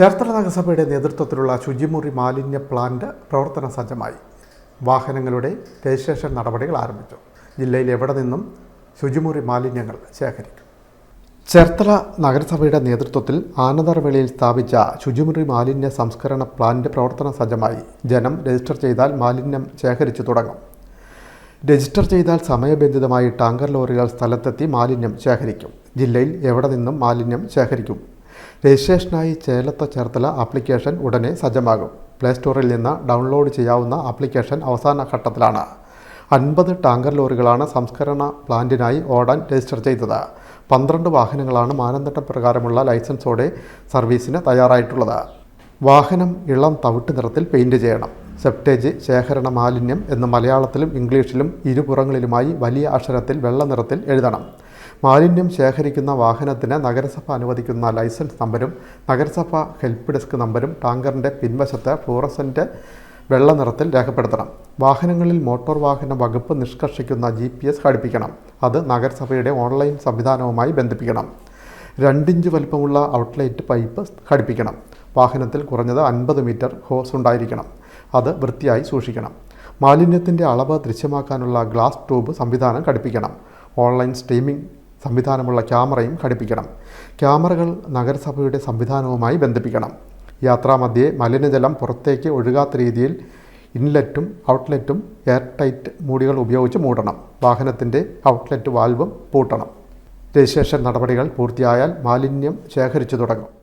ചേർത്തല നഗരസഭയുടെ നേതൃത്വത്തിലുള്ള ശുചിമുറി മാലിന്യ പ്ലാന്റ് പ്രവർത്തന സജ്ജമായി. വാഹനങ്ങളുടെ രജിസ്ട്രേഷൻ നടപടികൾ ആരംഭിച്ചു. ജില്ലയിൽ എവിടെ നിന്നും ശുചിമുറി മാലിന്യങ്ങൾ ശേഖരിക്കും? ചേർത്തല നഗരസഭയുടെ നേതൃത്വത്തിൽ ആനന്ദർവേളിയിൽ സ്ഥാപിച്ച ശുചിമുറി മാലിന്യ സംസ്കരണ പ്ലാന്റ് പ്രവർത്തന സജ്ജമായി ജനം രജിസ്റ്റർ ചെയ്താൽ മാലിന്യം ശേഖരിച്ചു തുടങ്ങും. രജിസ്റ്റർ ചെയ്താൽ സമയബന്ധിതമായി ടാങ്കർ ലോറികൾ സ്ഥലത്തെത്തി മാലിന്യം ശേഖരിക്കും. ജില്ലയിൽ എവിടെ നിന്നും മാലിന്യം ശേഖരിക്കും? രജിസ്ട്രേഷനായി ചേലത്ത ചേർത്തല ആപ്ലിക്കേഷൻ ഉടനെ സജ്ജമാകും. പ്ലേ സ്റ്റോറിൽ നിന്ന് ഡൗൺലോഡ് ചെയ്യാവുന്ന ആപ്ലിക്കേഷൻ അവസാന ഘട്ടത്തിലാണ്. അൻപത് ടാങ്കർ ലോറികളാണ് സംസ്കരണ പ്ലാന്റിനായി ഓടാൻ രജിസ്റ്റർ ചെയ്തത്. പന്ത്രണ്ട് വാഹനങ്ങളാണ് മാനദണ്ഡ പ്രകാരമുള്ള ലൈസൻസോടെ സർവീസിന് തയ്യാറായിട്ടുള്ളത്. വാഹനം ഇളം തവിട്ട് നിറത്തിൽ പെയിന്റ് ചെയ്യണം. സെപ്റ്റേജ് ശേഖരണ മാലിന്യം എന്ന് മലയാളത്തിലും ഇംഗ്ലീഷിലും ഇരുപുറങ്ങളിലുമായി വലിയ അക്ഷരത്തിൽ വെള്ള നിറത്തിൽ എഴുതണം. മാലിന്യം ശേഖരിക്കുന്ന വാഹനത്തിന് നഗരസഭ അനുവദിക്കുന്ന ലൈസൻസ് നമ്പരും നഗരസഭ ഹെൽപ്പ് ഡെസ്ക് നമ്പരും ടാങ്കറിന്റെ പിൻവശത്ത് ഫ്ലൂറസന്റ് വെള്ള നിറത്തിൽ രേഖപ്പെടുത്തണം. വാഹനങ്ങളിൽ മോട്ടോർ വാഹന വകുപ്പ് നിഷ്കർഷിക്കുന്ന ജി പി എസ് ഘടിപ്പിക്കണം. അത് നഗരസഭയുടെ ഓൺലൈൻ സംവിധാനവുമായി ബന്ധിപ്പിക്കണം. രണ്ടിഞ്ച് വലിപ്പമുള്ള ഔട്ട്ലെറ്റ് പൈപ്പ് ഘടിപ്പിക്കണം. വാഹനത്തിൽ കുറഞ്ഞത് അൻപത് മീറ്റർ ഹോസ് ഉണ്ടായിരിക്കണം. അത് വൃത്തിയായി സൂക്ഷിക്കണം. മാലിന്യത്തിന്റെ അളവ് ദൃശ്യമാക്കാനുള്ള ഗ്ലാസ് ട്യൂബ് സംവിധാനം ഘടിപ്പിക്കണം. ഓൺലൈൻ സ്ട്രീമിംഗ് സംവിധാനമുള്ള ക്യാമറയും ഘടിപ്പിക്കണം. ക്യാമറകൾ നഗരസഭയുടെ സംവിധാനവുമായി ബന്ധിപ്പിക്കണം. യാത്രാമധ്യേ മലിനജലം പുറത്തേക്ക് ഒഴുകാത്ത രീതിയിൽ ഇൻലെറ്റും ഔട്ട്ലെറ്റും എയർ ടൈറ്റ് മൂടികൾ ഉപയോഗിച്ച് മൂടണം. വാഹനത്തിന്റെ ഔട്ട്ലെറ്റ് വാൽവും പൂട്ടണം. രജിസ്ട്രേഷൻ നടപടികൾ പൂർത്തിയായാൽ മാലിന്യം ശേഖരിച്ചു തുടങ്ങും.